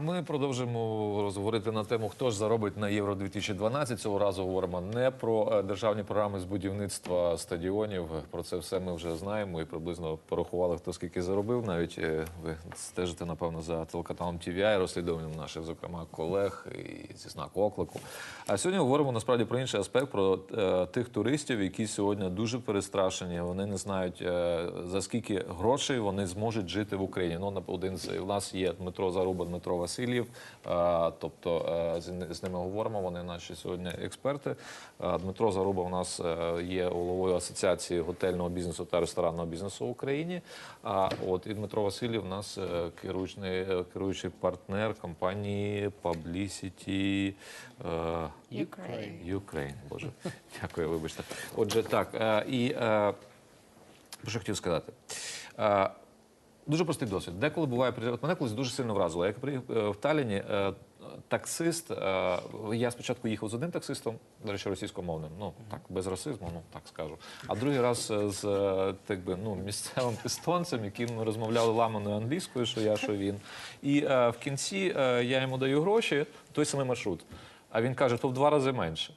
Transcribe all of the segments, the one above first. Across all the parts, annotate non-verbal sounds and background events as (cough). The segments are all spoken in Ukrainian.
Ми продовжимо розговорити на тему, хто ж заробить на Євро 2012. Цього разу говоримо не про е, державні програми з будівництва стадіонів. Про це все ми вже знаємо і приблизно порахували, хто скільки заробив. Навіть е, ви стежите, напевно, за телеканалом TVI, розслідуванням наших, зокрема, колег і зі знаку оклику. А сьогодні говоримо насправді про інший аспект, про е, тих туристів, які сьогодні дуже перестрашені. Вони не знають за скільки грошей вони зможуть жити в Україні. Ну, на- один з нас є Дмитро Заруба, Дмитро Васильєв. е, Тобто е, з, ними говоримо. Вони наші сьогодні експерти. Е, Дмитро Заруба у нас є головою асоціації готельного бізнесу та ресторанного бізнесу в Україні. А от і Дмитро Васильєв у нас керуючий, керуючий партнер компанії Publicity. Ukraine. Ukraine, боже, дякую, вибачте. Отже, так і що хотів сказати. Дуже простий досвід. Деколи буває от мене колись дуже сильно вразило. Як приїхав е, в Талліні, е, таксист. е, Я спочатку їхав з одним таксистом, до речі, російськомовним. Ну так без расизму, ну так скажу. А другий раз з так би ну місцевим (laughs) пістонцем, яким ми розмовляли ламаною англійською, що я, що він. І в кінці я йому даю гроші, той самий маршрут. А він каже, то в два рази менше.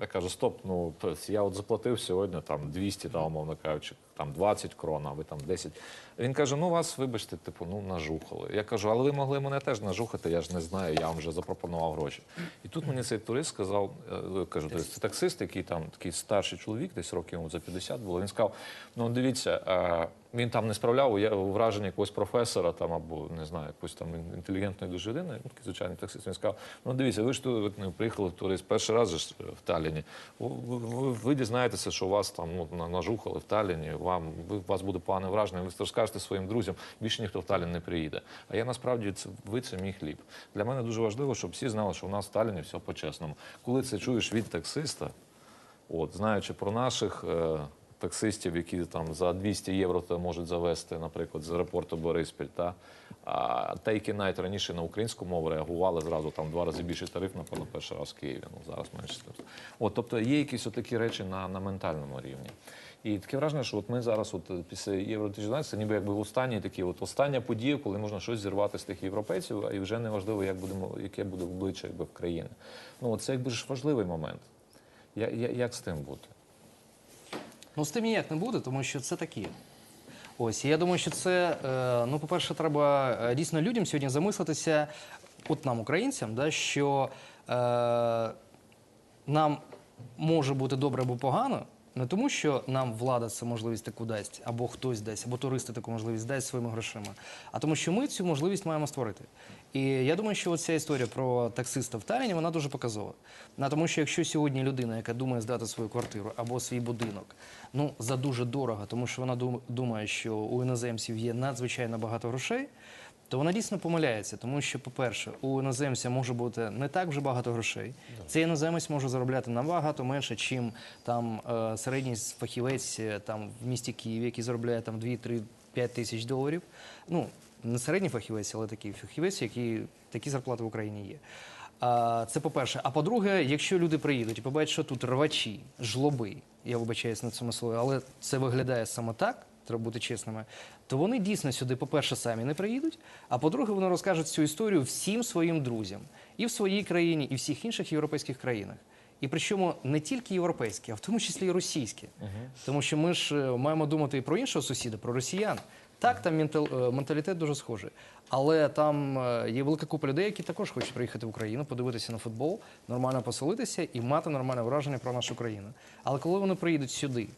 Я кажу, стоп, ну я от заплатив сьогодні там 200, там, умовно кажучи, там 20 крон, а ви там 10. Він каже: ну вас, вибачте, типу, ну нажухали. Я кажу, але ви могли мене теж нажухати, я ж не знаю, я вам вже запропонував гроші. І тут мені цей турист сказав, е, кажу, «Тобто це таксист, який там такий старший чоловік, десь років йому за 50 було. Він сказав: ну дивіться, е, він там не справляв я- враження якогось професора там або не знаю, якоїсь там інтелігентної дуже людини, ну, звичайний таксист. Він сказав: ну дивіться, ви ж тут ну, приїхали в турист перший раз ж в Талліні. Ви, ви, дізнаєтеся, що вас там ну, на- нажухали в Талліні, вам ви, вас буде погане враження, ви розкажете своїм друзям, більше ніхто в Таллін не приїде. А я насправді це ви це мій хліб. Для мене дуже важливо, щоб всі знали, що в нас в Талліні все по-чесному. Коли це чуєш від таксиста, От, знаючи про наших е, таксистів, які там за 200 євро можуть завести, наприклад, з аеропорту Бориспіль, та, а, які навіть раніше на українську мову реагували зразу там два рази більший тариф, напевно, перший раз в Києві, ну зараз менше. От, тобто є якісь такі речі на, на ментальному рівні. І таке враження, що от ми зараз, от після Євро 2012, це ніби якби останні такі, от остання подія, коли можна щось зірвати з тих європейців, і вже не важливо, як будемо, яке буде обличчя якби, в країни. Ну, це якби ж важливий момент. Я, я, як з тим бути? Ну, з тим ніяк не буде, тому що це такі. Ось, я думаю, що це, е, ну, по-перше, треба е, дійсно людям сьогодні замислитися, от нам, українцям, да, що е, нам може бути добре або погано, не тому, що нам влада це можливість таку дасть, або хтось дасть, або туристи таку можливість дасть своїми грошима, а тому, що ми цю можливість маємо створити. І я думаю, що ця історія про таксиста в Талліні, вона дуже показова. На тому, що якщо сьогодні людина, яка думає здати свою квартиру або свій будинок, ну за дуже дорого, тому що вона дум- думає, що у іноземців є надзвичайно багато грошей. То вона дійсно помиляється, тому що, по-перше, у іноземця може бути не так вже багато грошей. Цей іноземець може заробляти набагато менше, чим там е, середній фахівець е, там в місті Києві, який заробляє там 2-3-5 тисяч доларів. Ну не середній фахівець, але такий фахівець, які такі зарплати в Україні є. А, Це по-перше. А по-друге, якщо люди приїдуть і побачать, що тут рвачі, жлоби, я вибачаюсь на цьому слові, але це виглядає саме так, треба бути чесними, то вони дійсно сюди, по-перше, самі не приїдуть, а по-друге, вони розкажуть цю історію всім своїм друзям і в своїй країні, і в всіх інших європейських країнах. І причому не тільки європейські, а в тому числі і російські. Тому що ми ж е, маємо думати і про іншого сусіда, про росіян. Так, там е, менталітет дуже схожий. Але там е, є велика купа людей, які також хочуть приїхати в Україну, подивитися на футбол, нормально поселитися і мати нормальне враження про нашу країну. Але коли вони приїдуть сюди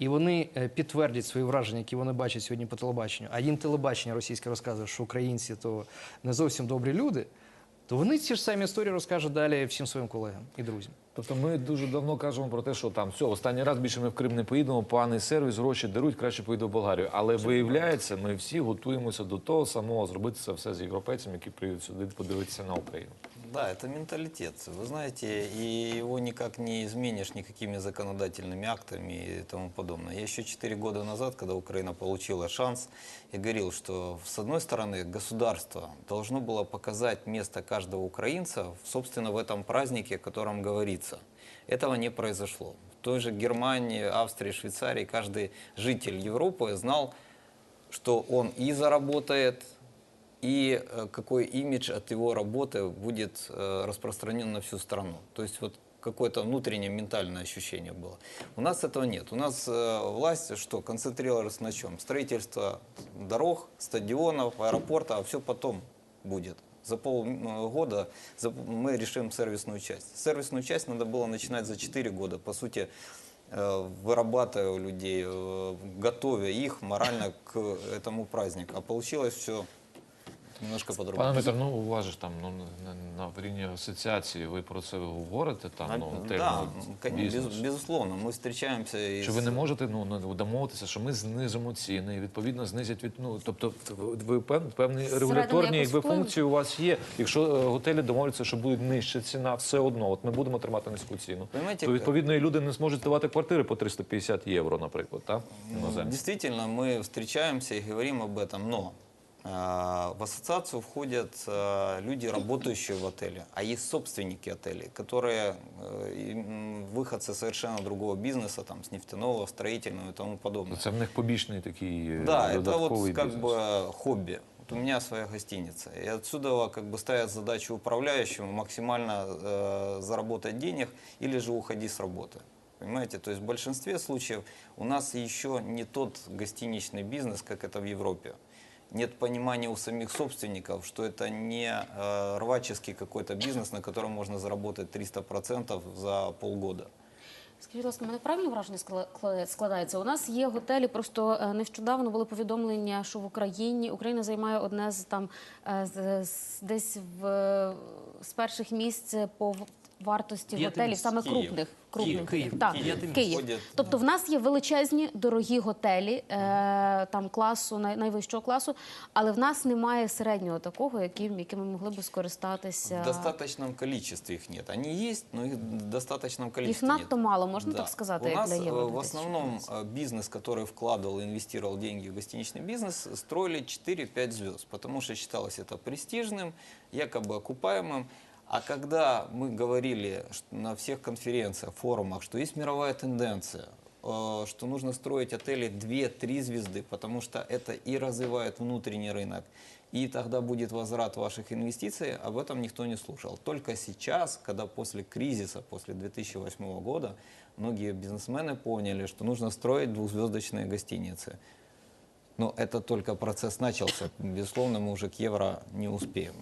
і вони е, підтвердять свої враження, які вони бачать сьогодні по телебаченню, а їм телебачення російське розказує, що українці то не зовсім добрі люди, то вони ці ж самі історії розкажуть далі всім своїм колегам і друзям. Тобто ми дуже давно кажемо про те, що там все, останній раз більше ми в Крим не поїдемо, поганий сервіс, гроші дарують, краще поїду в Болгарію. Але виявляється, ми всі готуємося до того самого зробити це все з європейцями, які приїдуть сюди подивитися на Україну. Да, это менталитет. Вы знаете, и его никак не изменишь никакими законодательными актами и тому подобное. Я еще 4 года назад, когда Украина получила шанс, я говорил, что с одной стороны государство должно было показать место каждого украинца, собственно, в этом празднике, о котором говорится. Этого не произошло. В той же Германии, Австрии, Швейцарии каждый житель Европы знал, что он и заработает и э, какой имидж от его работы будет э, распространен на всю страну. То есть вот какое-то внутреннее ментальное ощущение было. У нас этого нет. У нас э, власть что концентрировалась на чем? Строительство дорог, стадионов, аэропорта, а все потом будет. За полгода мы решим сервисную часть. Сервисную часть надо было начинать за 4 года. По сути, э, вырабатывая людей, готовя их морально к этому празднику. А получилось все немножко по-другому. Пане Дмитро, ну у вас же там ну, на, на в рівні асоціації ви про це говорите там, ну, А, теж, да, ну, кон- бізнес. без- безусловно, мы встречаемся и Чи с- ви не можете ну, ну, домовитися, що ми знизимо ціни і відповідно знизять від ну тобто ви- ви пев- певні регуляторні якось якби вплив? функції у вас є. Якщо е, готелі домовляться, що буде нижча ціна, все одно, от ми будемо тримати низьку ціну. Понимаете, То відповідно і люди не зможуть давати квартири по 350 євро, наприклад, так? Ну, Іноземці. Действительно, мы встречаемся и говорим об этом, но а, в ассоциацию входят а, люди, работающие в отеле, а есть собственники отелей, которые э, и, м, выходцы совершенно другого бизнеса, там, с нефтяного, строительного и тому подобное. Це в них побічний такий е, Да, это додатковий вот как бізнес. бы хобби. Вот у меня своя гостиница. И отсюда как бы ставят задачу управляющему максимально э, заработать денег или же уходи с работы. Понимаете, то есть в большинстве случаев у нас еще не тот гостиничный бизнес, как это в Европе. Нет понимания у самих собственников, что это не э, рваческий какой-то бизнес, на котором можно заработать 300% за полгода. Скажіть, будь ласка, мене правильне враження скла- складається. У нас є готелі. Просто е, нещодавно були повідомлення, що в Україні Україна займає одне з там е, з, десь в е, з перших місць по вартості П'яте готелів, місце. саме Київ. крупних. крупних. Київ. Так, Київ. Київ. П'яте місце. Тобто в нас є величезні дорогі готелі е, там класу най- найвищого класу, але в нас немає середнього такого, яким яким ми могли б скористатися. В достаточном количестве их нет. Они есть, но их в достаточном количестве надто нет. мало, можна так сказати, У як нас для э, Євро в основном э, бизнес, который вкладывал и инвестировал деньги в гостиничный бизнес, строили 4-5 звезд, потому что считалось это престижным, якобы окупаемым. А когда мы говорили на всех конференциях, форумах, что есть мировая тенденция, э, что нужно строить отели 2-3 звезды, потому что это и развивает внутренний рынок, и тогда будет возврат ваших инвестиций, об этом никто не слушал. Только сейчас, когда после кризиса, после 2008 года, многие бизнесмены поняли, что нужно строить двухзвездочные гостиницы. Но это только процесс начался. Безусловно, мы уже к евро не успеем.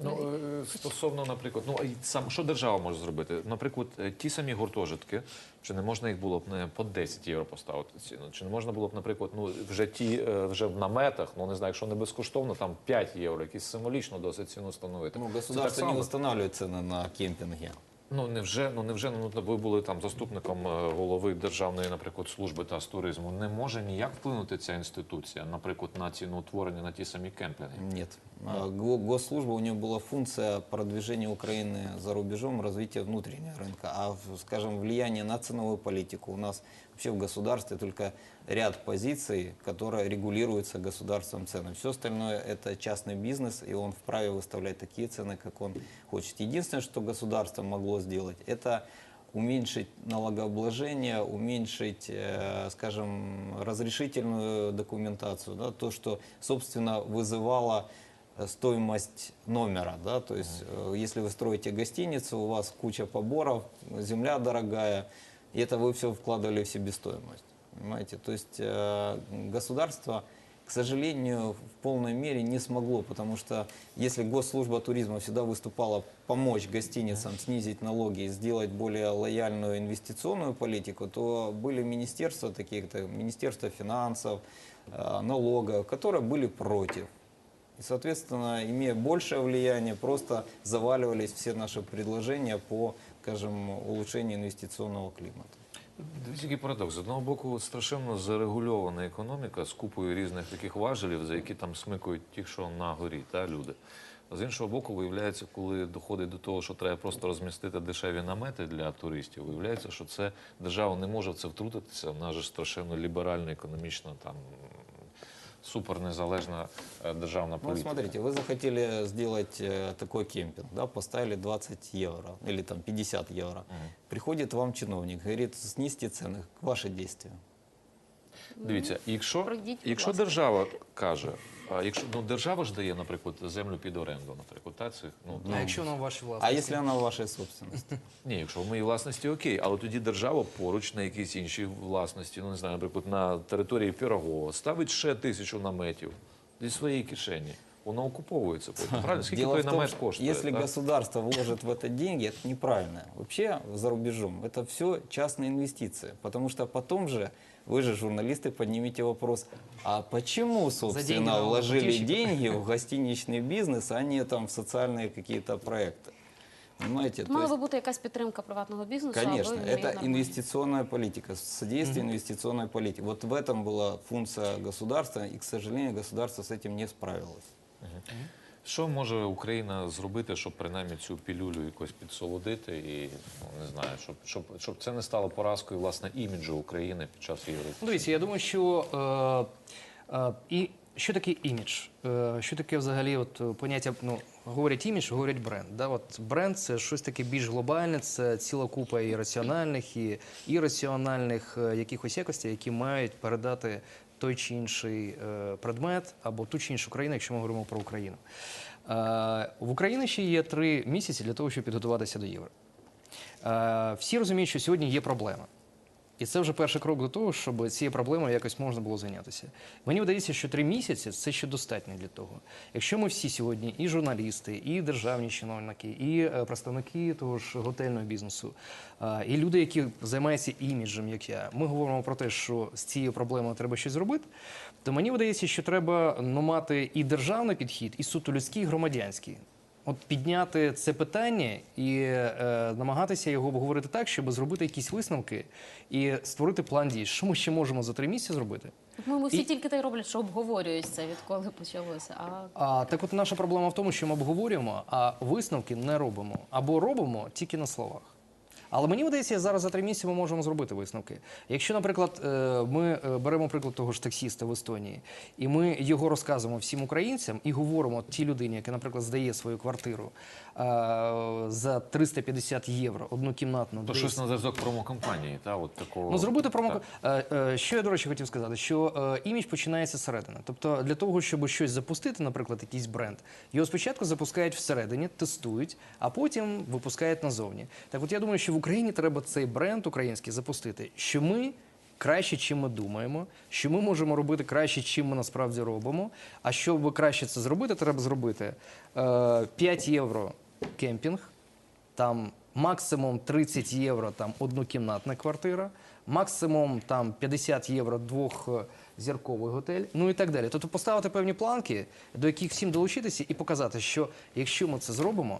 Ну, е, стосовно, наприклад, ну і сам що держава може зробити? Наприклад, е, ті самі гуртожитки, чи не можна їх було б не по 10 євро поставити ціну? Чи не можна було б, наприклад, ну вже ті е, вже в наметах, ну не знаю, якщо не безкоштовно, там 5 євро, якісь символічно досить ціну встановити. Ну, Це государство так не само. устанавливает цены на кемпинге. Ну невже, ну невже ну ви були там заступником е, голови державної, наприклад, служби та з туризму. Не може ніяк вплинути ця інституція, наприклад, на ціноутворення на ті самі кемпінги. Нет. А, го- Госслужба, у нее была функция продвижения Украины за рубежом, развития внутреннего рынка. А, скажем, влияние на ценовую политику у нас вообще в государстве только ряд позиций, которые регулируются государством цены. Все остальное это частный бизнес, и он вправе выставлять такие цены, как он хочет. Единственное, что государство могло сделать, это уменьшить налогообложение, уменьшить, э, скажем, разрешительную документацию, да, то, что, собственно, вызывало стоимость номера, да, то есть э, если вы строите гостиницу, у вас куча поборов, земля дорогая, и это вы все вкладывали в себестоимость, понимаете, то есть э, государство, к сожалению, в полной мере не смогло, потому что если госслужба туризма всегда выступала помочь гостиницам снизить налоги и сделать более лояльную инвестиционную политику, то были министерства такие, как Министерство финансов, э, налогов, которые были против. И, соответственно, имея большее влияние, просто заваливались все наши предложения по, скажем, улучшению инвестиционного климата. Який парадокс. З одного боку, страшенно зарегульована економіка з купою різних таких важелів, за які там смикують ті, що на горі, та люди. А з іншого боку, виявляється, коли доходить до того, що треба просто розмістити дешеві намети для туристів, виявляється, що це держава не може в це втрутитися. Вона ж страшенно ліберальна, економічна, там супернезалежна е, державна Ну, політика. смотрите, вы захотели сделать э, такой кемпинг, да, поставили 20 евро или там 50 евро. Приходит вам чиновник, говорит, снизьте цены, ваши действия. Дивіться, якщо, Пройдіть, будь якщо ласка. держава каже, А якщо ну держава ж дає, наприклад, землю під оренду, наприклад, та цих ну А якщо воно в вашій А власності? если она в вашей собственности? (laughs) ні, якщо в моїй власності окей, але тоді держава поруч на якійсь іншій власності, ну не знаю, наприклад, на території Пірогова ставить ще тисячу наметів зі своєї кишені. Воно окуповується потім. Правильно? Скільки Дело той в том, намет что коштує? если так? государство вложит в это деньги, это неправильно. Вообще за рубежом это все частные инвестиции. Потому что потом же вы же, журналисты, поднимите вопрос, а почему, деньги собственно, вложили налогоплательщиков. деньги в гостиничный бизнес, а не там в социальные какие-то проекты? Понимаете? То Мала есть- би бути якась підтримка приватного бізнесу. Конечно, аби він это нормально. инвестиционная политика, содействие инвестиционной политике. Вот в этом была функция государства, и, к сожалению, государство с этим не справилось. Що може Україна зробити, щоб принаймні цю пілюлю якось підсолодити і ну, не знаю, щоб, щоб, щоб це не стало поразкою власне іміджу України під час євро. Ну, Дивіться, я думаю, що е, е, і що таке імідж? Е, що таке взагалі от, поняття, ну, говорять імідж, говорять бренд. Да? От бренд це щось таке більш глобальне, це ціла купа і раціональних, і ірраціональних е, якихось якостей, які мають передати той чи інший е, предмет або ту чи іншу країну, якщо ми говоримо про Україну. Е, в Україні ще є три місяці для того, щоб підготуватися до євро. Е, всі розуміють, що сьогодні є проблема. І це вже перший крок до того, щоб цією проблемою якось можна було зайнятися. Мені видається, що три місяці це ще достатньо для того. Якщо ми всі сьогодні, і журналісти, і державні чиновники, і е, представники того ж готельного бізнесу, е, і люди, які займаються іміджем, як я, ми говоримо про те, що з цією проблемою треба щось зробити, то мені видається, що треба ну, мати і державний підхід, і суто людський, і громадянський. От підняти це питання і е, намагатися його обговорити так, щоб зробити якісь висновки і створити план дій. Що ми ще можемо за три місяці зробити? Ми всі І- тільки те й роблять, що обговорюють це, відколи почалося. А А так, от наша проблема в тому, що ми обговорюємо, а висновки не робимо або робимо тільки на словах. Але мені видається, зараз за три місяці ми можемо зробити висновки. Якщо, наприклад, е, ми е, беремо приклад того ж таксіста в Естонії, і ми його розказуємо всім українцям і говоримо тій людині, яка, наприклад, здає свою квартиру е, за 350 євро однокімнатну, То щось на зв'язок промокомпанії, та от такого. Ну, зробити промо. Що я, до речі, хотів сказати, що імідж починається зсередини. Тобто, для того, щоб щось запустити, наприклад, якийсь бренд, його спочатку запускають всередині, тестують, а потім випускають назовні. Так от я думаю, що в Україні треба цей бренд український запустити, що ми. Краще, чим ми думаємо, що ми можемо робити краще, чим ми насправді робимо. А щоб краще це зробити, треба зробити е, 5 євро кемпінг, там максимум 30 євро там однокімнатна квартира, максимум там 50 євро двохзірковий готель, ну і так далі. Тобто поставити певні планки, до яких всім долучитися, і показати, що якщо ми це зробимо,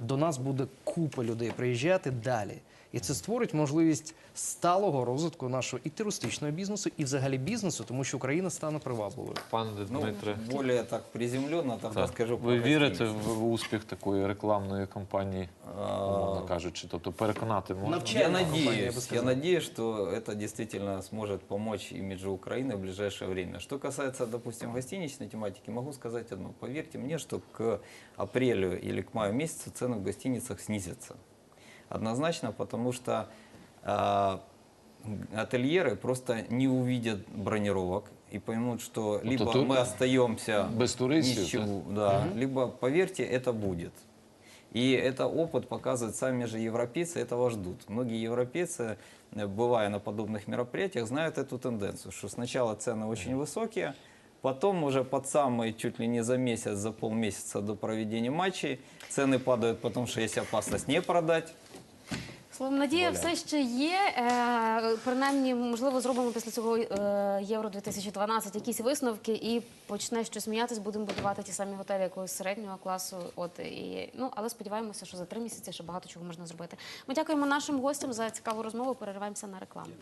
до нас буде купа людей приїжджати далі І це створить можливість сталого розвитку нашого і туристичного бізнесу, і взагалі бізнесу, тому що Україна стане привабливою. Пане Ну, Дмитре, более так приземленно тогда так. скажу. ви про вірите гостиницы. в, в успіх такої рекламної кампанії, умовно кажучи? Тобто переконати можна? Навчання. Я Чайная компания, я бы надеюсь, я сказал. надеюсь, что это действительно сможет помочь имиджу Украины в ближайшее время. Что касается, допустим, гостиничной тематики, могу сказать одно. Поверьте мне, что к апрелю или к маю месяцу цены в гостиницах снизятся. Однозначно, потому что а, ательеры просто не увидят бронировок и поймут, что либо тут мы остаемся без туристов, ни с чего, да, либо, поверьте, это будет. И это опыт показывает, сами же европейцы этого ждут. Многие европейцы, э, бывая на подобных мероприятиях, знают эту тенденцию, что сначала цены очень высокие, потом уже под самый, чуть ли не за месяц, за полмесяца до проведения матчей, цены падают, потому что есть опасность не продать. Словом, надія все ще є. Е, принаймні, можливо, зробимо після цього е, Євро 2012 якісь висновки і почне щось сміятись, будемо будувати ті самі готелі якогось середнього класу. От і ну, але сподіваємося, що за три місяці ще багато чого можна зробити. Ми дякуємо нашим гостям за цікаву розмову. Перериваємося на рекламу.